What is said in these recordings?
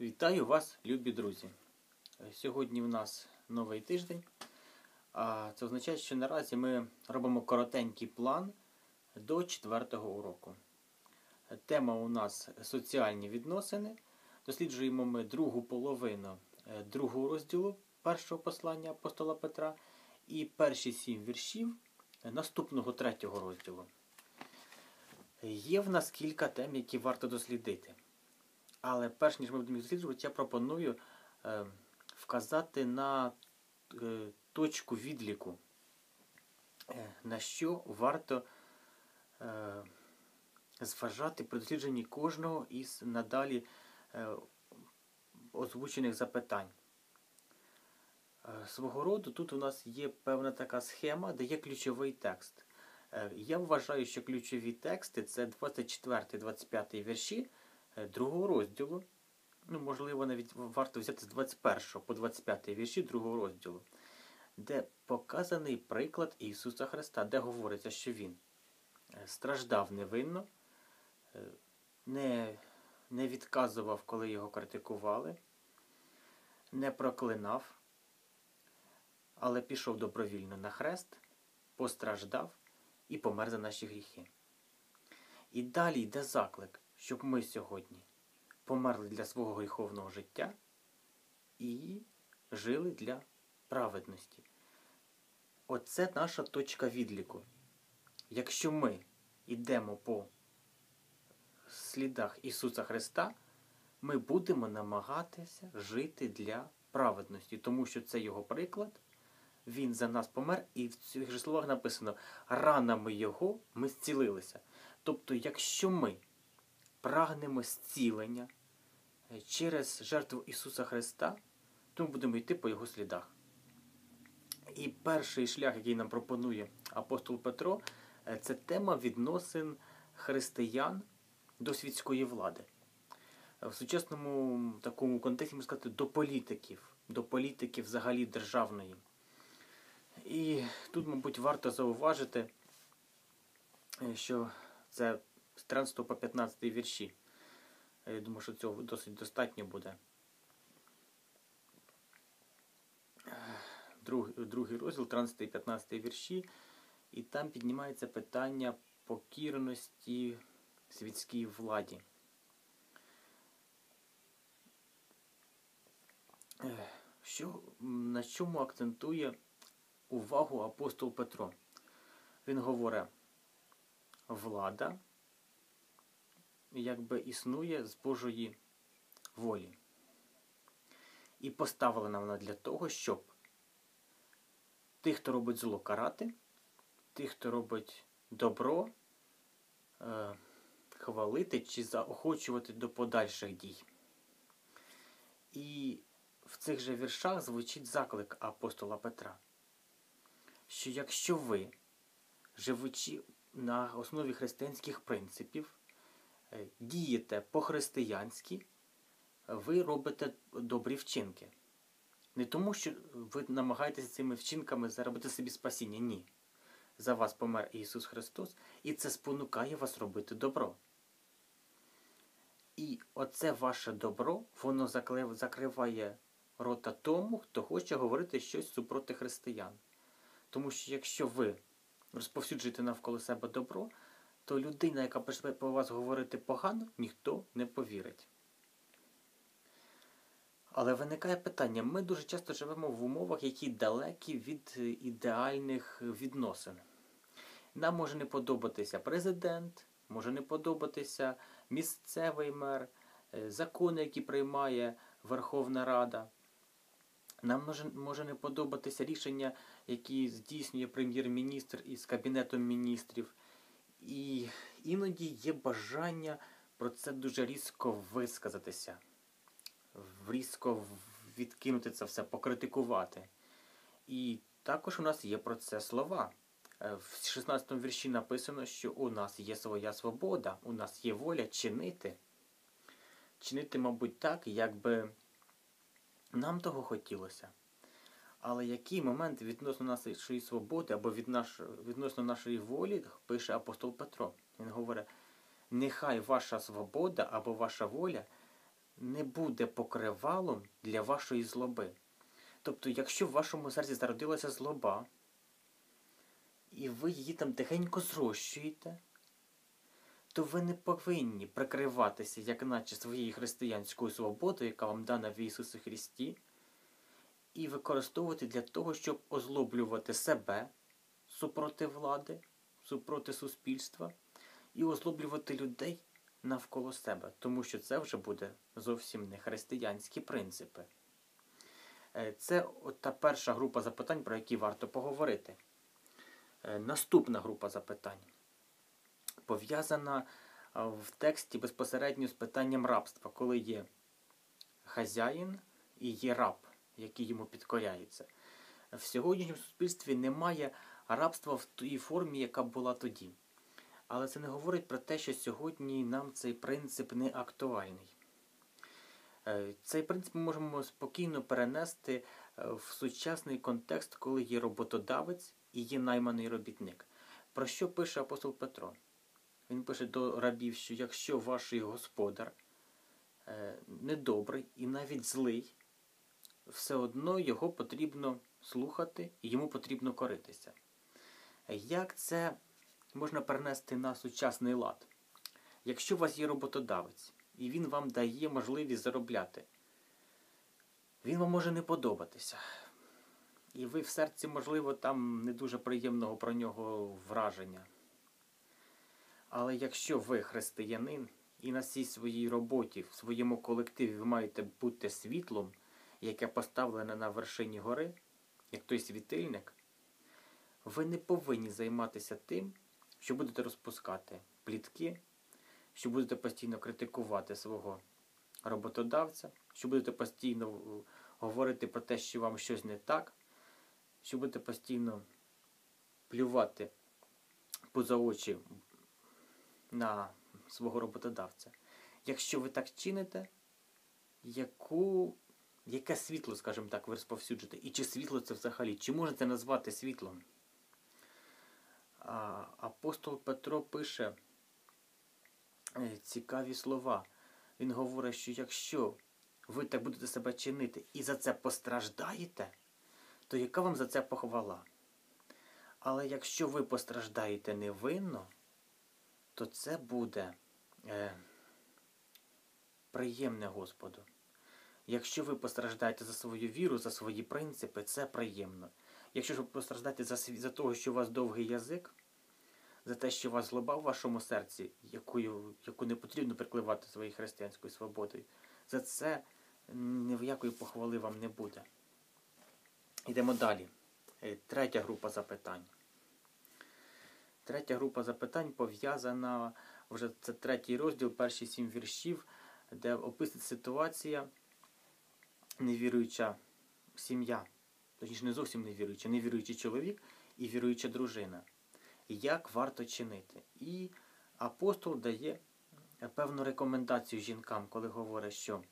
Вітаю вас, любі друзі! Сьогодні в нас новий тиждень, а це означає, що наразі ми робимо коротенький план до четвертого уроку. Тема у нас соціальні відносини. Досліджуємо ми другу половину е, другого розділу першого послання апостола Петра і перші сім віршів наступного третього розділу. Є в нас кілька тем, які варто дослідити. Але перш ніж ми будемо їх досліджувати, я пропоную е, вказати на е, точку відліку, е, на що варто е, зважати при дослідженні кожного із надалі е, озвучених запитань. Е, свого роду тут у нас є певна така схема, де є ключовий текст. Е, я вважаю, що ключові тексти це 24-25 вірші другого розділу. Ну, можливо, навіть варто взяти з 21 по 25 вірші другого розділу, де показаний приклад Ісуса Христа, де говориться, що Він страждав невинно, не, не відказував, коли його критикували, не проклинав, але пішов добровільно на хрест, постраждав і помер за наші гріхи. І далі йде заклик щоб ми сьогодні померли для свого гріховного життя і жили для праведності. Оце наша точка відліку. Якщо ми йдемо по слідах Ісуса Христа, ми будемо намагатися жити для праведності, тому що це Його приклад. Він за нас помер, і в цих же словах написано: ранами Його ми зцілилися. Тобто, якщо ми прагнемо зцілення е, через жертву Ісуса Христа, то ми будемо йти по Його слідах. І перший шлях, який нам пропонує апостол Петро, е, це тема відносин християн до світської влади. В сучасному такому контексті можна сказати до політиків, до політиків взагалі державної. І тут, мабуть, варто зауважити, е, що це з 13 по 15 вірші. Я думаю, що цього досить достатньо буде. Друг, другий розділ, 13 і 15 вірші, і там піднімається питання покірності світській владі. Що, На чому акцентує увагу апостол Петро? Він говорить, влада якби існує з Божої волі. І поставлена вона для того, щоб тих, хто робить зло, карати, тих, хто робить добро, е, хвалити чи заохочувати до подальших дій. І в цих же віршах звучить заклик апостола Петра, що якщо ви, живучи на основі християнських принципів, дієте по-християнськи, ви робите добрі вчинки. Не тому, що ви намагаєтеся цими вчинками заробити собі спасіння. Ні. За вас помер Ісус Христос, і це спонукає вас робити добро. І оце ваше добро, воно закриває рота тому, хто хоче говорити щось супроти християн. Тому що якщо ви розповсюджуєте навколо себе добро, то людина, яка почне по вас говорити погано, ніхто не повірить. Але виникає питання: ми дуже часто живемо в умовах, які далекі від ідеальних відносин. Нам може не подобатися президент, може не подобатися місцевий мер, е, закони, які приймає Верховна Рада. Нам може, може не подобатися рішення, які здійснює прем'єр-міністр із Кабінетом міністрів. І іноді є бажання про це дуже різко висказатися, різко відкинути це все, покритикувати. І також у нас є про це слова. Е, в 16 му вірші написано, що у нас є своя свобода, у нас є воля чинити. Чинити, мабуть, так, як би нам того хотілося. Але який момент відносно нашої свободи або від наш, відносно нашої волі пише апостол Петро? Він говорить: нехай ваша свобода або ваша воля не буде покривалом для вашої злоби. Тобто, якщо в вашому серці зародилася злоба, і ви її там тихенько зрощуєте, то ви не повинні прикриватися, як наче своєю християнською свободою, яка вам дана в Ісусі Христі, і використовувати для того, щоб озлоблювати себе супроти влади, супроти суспільства, і озлоблювати людей навколо себе, тому що це вже буде зовсім не християнські принципи. Е, це от та перша група запитань, про які варто поговорити. Е, наступна група запитань пов'язана в тексті безпосередньо з питанням рабства, коли є хазяїн і є раб, який йому підкоряється. В сьогоднішньому суспільстві немає рабства в тій формі, яка була тоді. Але це не говорить про те, що сьогодні нам цей принцип не актуальний. Е, цей принцип ми можемо спокійно перенести е, в сучасний контекст, коли є роботодавець і є найманий робітник. Про що пише апостол Петро? Він пише до рабів, що якщо ваш господар е, недобрий і навіть злий, все одно його потрібно слухати і йому потрібно коритися. Як це можна перенести на сучасний лад? Якщо у вас є роботодавець, і він вам дає можливість заробляти, він вам може не подобатися. І ви в серці, можливо, там не дуже приємного про нього враження. Але якщо ви християнин і на цій своїй роботі, в своєму колективі ви маєте бути світлом, яке поставлене на вершині гори, як той світильник, ви не повинні займатися тим, що будете розпускати плітки, що будете постійно критикувати свого роботодавця, що будете постійно говорити про те, що вам щось не так, що будете постійно плювати поза очі на свого роботодавця. Якщо ви так чините, яку, яке світло, скажімо так, ви розповсюджуєте? І чи світло це взагалі? Чи можете назвати світлом? Апостол Петро пише е, цікаві слова. Він говорить, що якщо ви так будете себе чинити і за це постраждаєте, то яка вам за це похвала? Але якщо ви постраждаєте невинно, то це буде е, приємне Господу. Якщо ви постраждаєте за свою віру, за свої принципи, це приємно. Якщо ж ви постраждаєте за за того, що у вас довгий язик, за те, що у вас злоба в вашому серці, яку, яку не потрібно прикливати своєю християнською свободою, за це ні в якої похвали вам не буде. Йдемо далі. Е, третя група запитань. Третя група запитань пов'язана вже це третій розділ, перші сім віршів, де описується ситуація, невіруюча сім'я, точніше не зовсім невіруюча, невіруючий чоловік і віруюча дружина. Як варто чинити? І апостол дає певну рекомендацію жінкам, коли говорить, що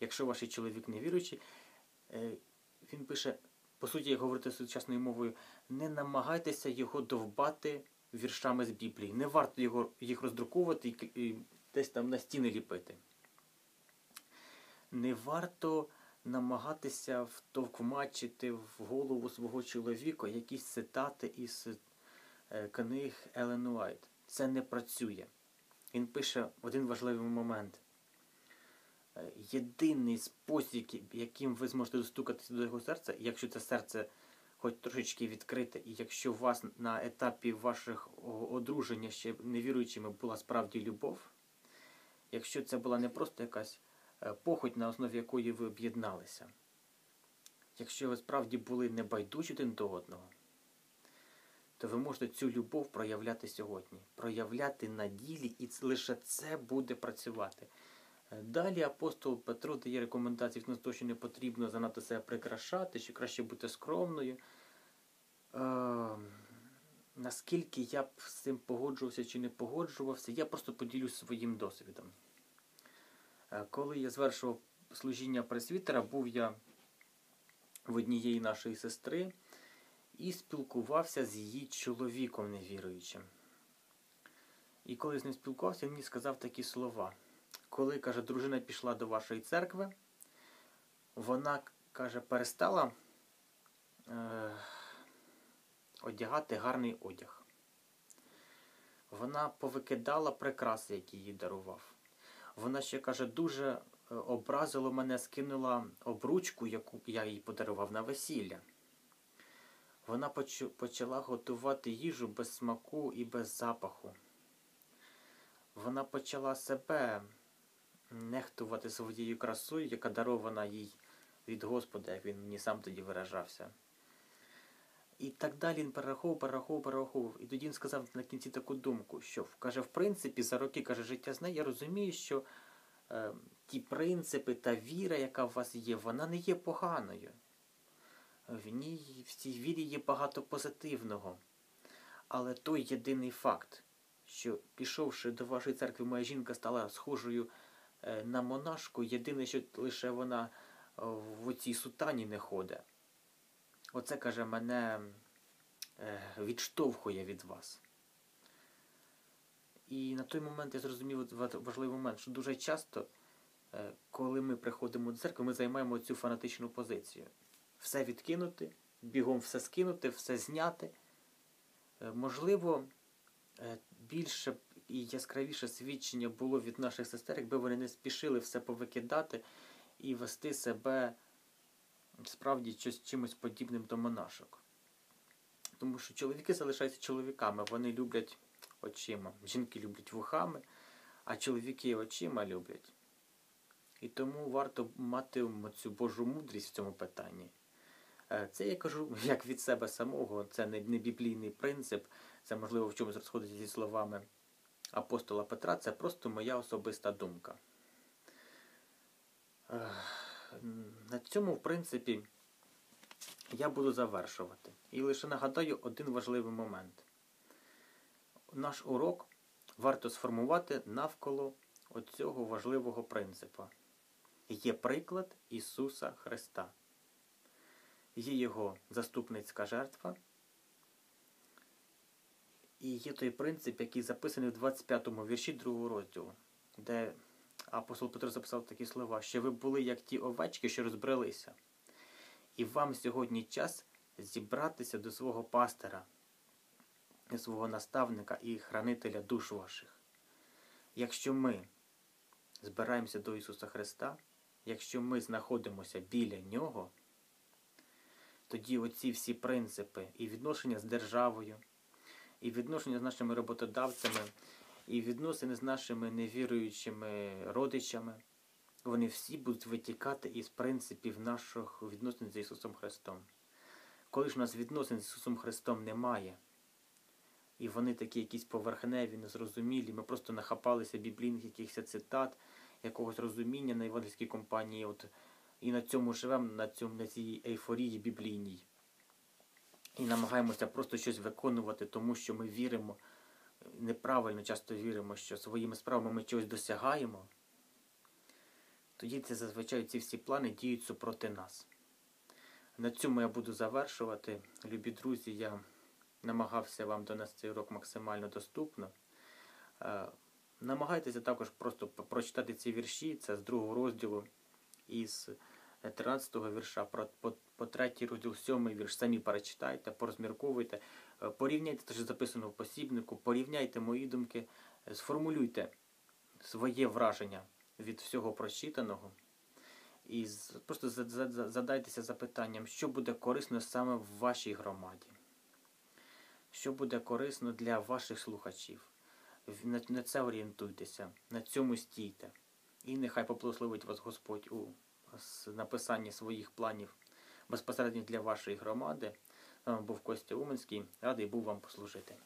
якщо ваш чоловік невіруючий, е, він пише, по суті, як говорити сучасною мовою, не намагайтеся його довбати віршами з Біблії. Не варто його, їх роздруковувати і, і десь там на стіни ліпити. Не варто намагатися втовкмачити в голову свого чоловіка якісь цитати із е, книг Елен Уайт. Це не працює. Він пише один важливий момент. Е, єдиний спосіб, яким ви зможете достукатися до його серця, якщо це серце хоч трошечки відкрите, і якщо у вас на етапі ваших одруження ще невіруючими була справді любов, якщо це була не просто якась похоть, на основі якої ви об'єдналися, якщо ви справді були небайдужі один до одного, то ви можете цю любов проявляти сьогодні, проявляти на ділі, і лише це буде працювати. Е, далі апостол Петро дає рекомендації в того, що не потрібно занадто себе прикрашати, що краще бути скромною. Е, наскільки я б з цим погоджувався чи не погоджувався, я просто поділюсь своїм досвідом. Е, коли я звершував служіння пресвітера, був я в однієї нашої сестри і спілкувався з її чоловіком невіруючим. І коли з ним спілкувався, він мені сказав такі слова коли каже, дружина пішла до вашої церкви, вона каже, перестала е, одягати гарний одяг. Вона повикидала прикраси, які їй дарував. Вона ще каже, дуже е, образило мене, скинула обручку, яку я їй подарував на весілля. Вона почала готувати їжу без смаку і без запаху. Вона почала себе нехтувати своєю красою, яка дарована їй від Господа, як він мені сам тоді виражався. І так далі він перераховував, перераховував, перераховував. І тоді він сказав на кінці таку думку, що каже, в принципі, за роки каже, життя з нею, я розумію, що е, ті принципи та віра, яка в вас є, вона не є поганою. В ній в цій вірі є багато позитивного. Але той єдиний факт, що пішовши до вашої церкви, моя жінка стала схожою е, на монашку, єдине, що лише вона в оцій сутані не ходить. Оце, каже, мене е, відштовхує від вас. І на той момент я зрозумів важливий момент, що дуже часто, е, коли ми приходимо до церкви, ми займаємо цю фанатичну позицію. Все відкинути, бігом все скинути, все зняти. Е, можливо, більше і яскравіше свідчення було від наших сестер, якби вони не спішили все повикидати і вести себе справді чимось подібним до монашок. Тому що чоловіки залишаються чоловіками, вони люблять очима. Жінки люблять вухами, а чоловіки очима люблять. І тому варто мати цю Божу мудрість в цьому питанні. Е, це я кажу як від себе самого, це не біблійний принцип, це можливо в чомусь розходиться зі словами апостола Петра, це просто моя особиста думка. На цьому, в принципі, я буду завершувати. І лише нагадаю один важливий момент. Наш урок варто сформувати навколо оцього важливого принципу. Є приклад Ісуса Христа. Є Його заступницька жертва. І є той принцип, який записаний в 25 му вірші 2 розділу, де апостол Петро записав такі слова, що ви були як ті овечки, що розбрелися. І вам сьогодні час зібратися до свого пастора, свого наставника і хранителя душ ваших. Якщо ми збираємося до Ісуса Христа, якщо ми знаходимося біля Нього, тоді оці всі принципи і відношення з державою, і відношення з нашими роботодавцями і відносини з нашими невіруючими родичами, вони всі будуть витікати із принципів наших відносин з Ісусом Христом. Коли ж у нас відносин з Ісусом Христом немає, і вони такі якісь поверхневі, незрозумілі, ми просто нахапалися біблійних якихось цитат, якогось розуміння на євангельській компанії, от, і на цьому живемо, на, цьому, на цій ейфорії біблійній. І намагаємося просто щось виконувати, тому що ми віримо неправильно часто віримо, що своїми справами ми чогось досягаємо, тоді це зазвичай ці всі плани діють супроти нас. На цьому я буду завершувати. Любі друзі, я намагався вам донести урок максимально доступно. Е, намагайтеся також просто прочитати ці вірші, це з другого розділу із 13-го вірша, по, по, по третій розділ, сьомий вірш, самі перечитайте, порозмірковуйте, е, порівняйте те, що записано в посібнику, порівняйте мої думки, е, сформулюйте своє враження від всього прочитаного. І просто задайтеся запитанням, що буде корисно саме в вашій громаді, що буде корисно для ваших слухачів. На це орієнтуйтеся, на цьому стійте. І нехай поблагословить вас Господь у з написання своїх планів безпосередньо для вашої громади. З вами був Костя Уменський. Радий був вам послужити.